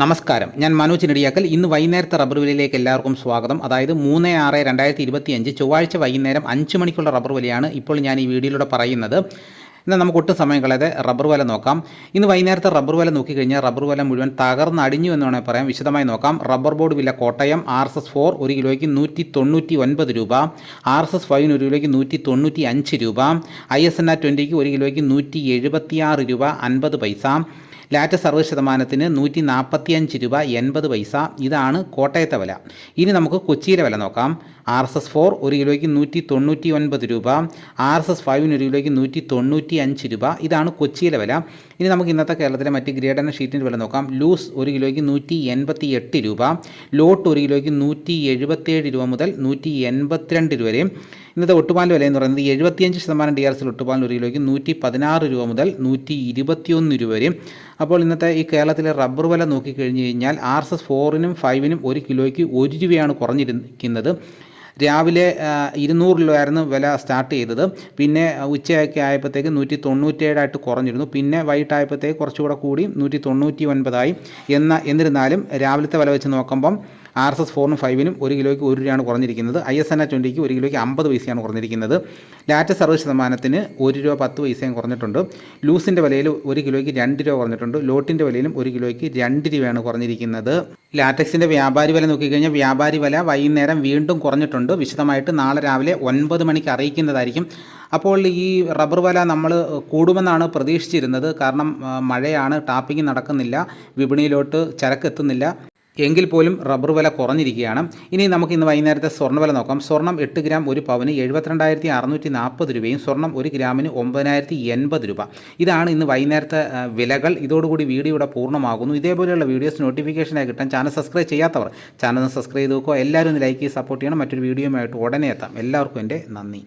നമസ്കാരം. ഞാൻ മനോജ് നെടിയാക്കൽ ഇന്ന് വൈകുന്നേരത്തെ റബ്ബർ വിലയിലേക്ക് എല്ലാവർക്കും സ്വാഗതം. അതായത് മൂന്ന് ആറ് രണ്ടായിരത്തി ഇരുപത്തി അഞ്ച് ചൊവ്വാഴ്ച വൈകുന്നേരം അഞ്ച് മണിക്കുള്ള റബ്ബർ വിലയാണ് ഇപ്പോൾ ഞാൻ ഈ വീഡിയോയിലൂടെ പറയുന്നത്. എന്നാൽ നമുക്ക് ഒട്ടും സമയം കളയാതെ റബ്ബർ വില നോക്കാം. ഇന്ന് വൈകുന്നേരത്തെ റബ്ബർ വില നോക്കിക്കഴിഞ്ഞാൽ റബ്ബർ വില മുഴുവൻ തകർന്ന് അടിഞ്ഞു എന്ന് വേണമെങ്കിൽ പറയാം. വിശദമായി നോക്കാം. റബ്ബർ ബോർഡ് വില Kottayam R S S four ഒരു കിലോയ്ക്ക് നൂറ്റി തൊണ്ണൂറ്റി ഒൻപത് രൂപ. ആർ എസ് എസ് ഫൈവിന് ഒരു കിലോയ്ക്ക് നൂറ്റി തൊണ്ണൂറ്റി അഞ്ച് രൂപ. ഐ എസ് എൻ ആർ ട്വന്റിക്ക് ഒരു കിലോയ്ക്ക് നൂറ്റി എഴുപത്തിയാറ് രൂപ അൻപത് പൈസ. ലാറ്റ് സർവ ശതമാനത്തിന് നൂറ്റി നാൽപ്പത്തിയഞ്ച് രൂപ എൺപത് പൈസ. ഇതാണ് കോട്ടയത്തെ വില. ഇനി നമുക്ക് കൊച്ചിയിലെ വില നോക്കാം. ആർ എസ് എസ് ഫോർ ഒരു കിലോയ്ക്ക് നൂറ്റി തൊണ്ണൂറ്റി ഒൻപത് രൂപ. ആർ എസ് എസ് ഫൈവിന് ഒരു കിലോയ്ക്ക് നൂറ്റി തൊണ്ണൂറ്റി അഞ്ച് രൂപ. ഇതാണ് കൊച്ചിയിലെ വില. ഇനി നമുക്ക് ഇന്നത്തെ കേരളത്തിലെ മറ്റ് ഗ്രേഡ് എന്ന ഷീറ്റിന്റെ വില നോക്കാം. ലൂസ് ഒരു കിലോയ്ക്ക് നൂറ്റി എൺപത്തി എട്ട് രൂപ. ലോട്ട് ഒരു കിലോയ്ക്ക് നൂറ്റി എഴുപത്തേഴ് രൂപ മുതൽ നൂറ്റി എൺപത്തിരണ്ട് രൂപ വരെയും ഇന്നത്തെ ഒട്ടുപാലിന്റെ വില എന്ന് പറയുന്നത് എഴുപത്തിയഞ്ച് ശതമാനം ഡി ആർ എസിൽ ഒട്ടുപാലിന് ഒരു കിലോയ്ക്ക് നൂറ്റി പതിനാറ് രൂപ മുതൽ നൂറ്റി ഇരുപത്തിയൊന്ന് രൂപ വരെയും. അപ്പോൾ ഇന്നത്തെ ഈ കേരളത്തിലെ റബ്ബർ വില നോക്കിക്കഴിഞ്ഞ് കഴിഞ്ഞാൽ ആർ എസ് എസ് ഫോറിനും ഫൈവിനും ഒരു കിലോയ്ക്ക് ഒരു രൂപയാണ് കുറഞ്ഞിരിക്കുന്നത് രാവിലെ ഇരുന്നൂറ് രൂപയായിരുന്നു വില സ്റ്റാർട്ട് ചെയ്തത്. പിന്നെ ഉച്ചയൊക്കെ ആയപ്പോഴത്തേക്ക് നൂറ്റി തൊണ്ണൂറ്റേഴായിട്ട് കുറഞ്ഞിരുന്നു. പിന്നെ വൈകിട്ടായപ്പോഴത്തേക്ക് കുറച്ചുകൂടെ കൂടി നൂറ്റി തൊണ്ണൂറ്റി ഒൻപതായി എന്ന എന്നിരുന്നാലും രാവിലത്തെ വില വെച്ച് നോക്കുമ്പം ആർ എസ് എസ് ഫോറിനും ഫൈവിനും ഒരു കിലോയ്ക്ക് ഒരു രൂപയാണ് കുറഞ്ഞിരിക്കുന്നത്. ഐ എസ് എൻ ആ ട്വന്റിക്ക് ഒരു കിലോയ്ക്ക് അമ്പത് പൈസയാണ് കുറഞ്ഞിരിക്കുന്നത്. ലാറ്റ് സർവ ശതമാനത്തിന് ഒരു രൂപ പത്ത് പൈസയും കുറഞ്ഞിട്ടുണ്ട്. ലൂസിന്റെ വിലയിൽ ഒരു കിലോയ്ക്ക് രണ്ട് രൂപ കുറഞ്ഞിട്ടുണ്ട്. ലോട്ടിന്റെ വിലയിലും ഒരു കിലോയ്ക്ക് രണ്ട് രൂപയാണ് കുറഞ്ഞിരിക്കുന്നത്. ലാറ്റക്സിന്റെ വ്യാപാരി വില നോക്കിക്കഴിഞ്ഞാൽ വ്യാപാരി വില വൈകുന്നേരം വീണ്ടും കുറഞ്ഞിട്ടുണ്ട്. വിശദമായിട്ട് നാളെ രാവിലെ ഒൻപത് മണിക്ക് അറിയിക്കുന്നതായിരിക്കും. അപ്പോൾ ഈ റബ്ബർ വില നമ്മൾ കൂടുമെന്നാണ് പ്രതീക്ഷിച്ചിരുന്നത്. കാരണം മഴയാണ് ടാപ്പിംഗ് നടക്കുന്നില്ല. വിപണിയിലോട്ട് ചരക്ക് എത്തുന്നില്ല എങ്കിൽ പോലും റബ്ബർ വില കുറഞ്ഞിരിക്കുകയാണ്. ഇനി നമുക്ക് ഇന്ന് വൈകുന്നേരത്തെ സ്വർണ വില നോക്കാം. സ്വർണം എട്ട് ഗ്രാം ഒരു പവന് എഴുപത്തിരണ്ടായിരത്തി അറുന്നൂറ്റി നാൽപ്പത് രൂപയും സ്വർണം ഒരു ഗ്രാമിന് ഒമ്പതിനായിരത്തി എൺപത് രൂപ. ഇതാണ് ഇന്ന് വൈകുന്നേരത്തെ വിലകൾ. ഇതോടുകൂടി വീഡിയോ ഇവിടെ പൂർണമാകുന്നു. ഇതേപോലെയുള്ള വീഡിയോസ് നോട്ടിഫിക്കേഷനായി കിട്ടാൻ ചാനൽ സബ്സ്ക്രൈബ് ചെയ്യാത്തവർ ചാനൽ സബ്സ്ക്രൈബ് ചെയ്ത് നോക്കുക എല്ലാവരും ഒന്ന് ലൈക്ക് ചെയ്ത് സപ്പോർട്ട് ചെയ്യണം. മറ്റൊരു വീഡിയോയുമായിട്ട് ഉടനെ എത്താം. എല്ലാവർക്കും എന്റെ നന്ദി.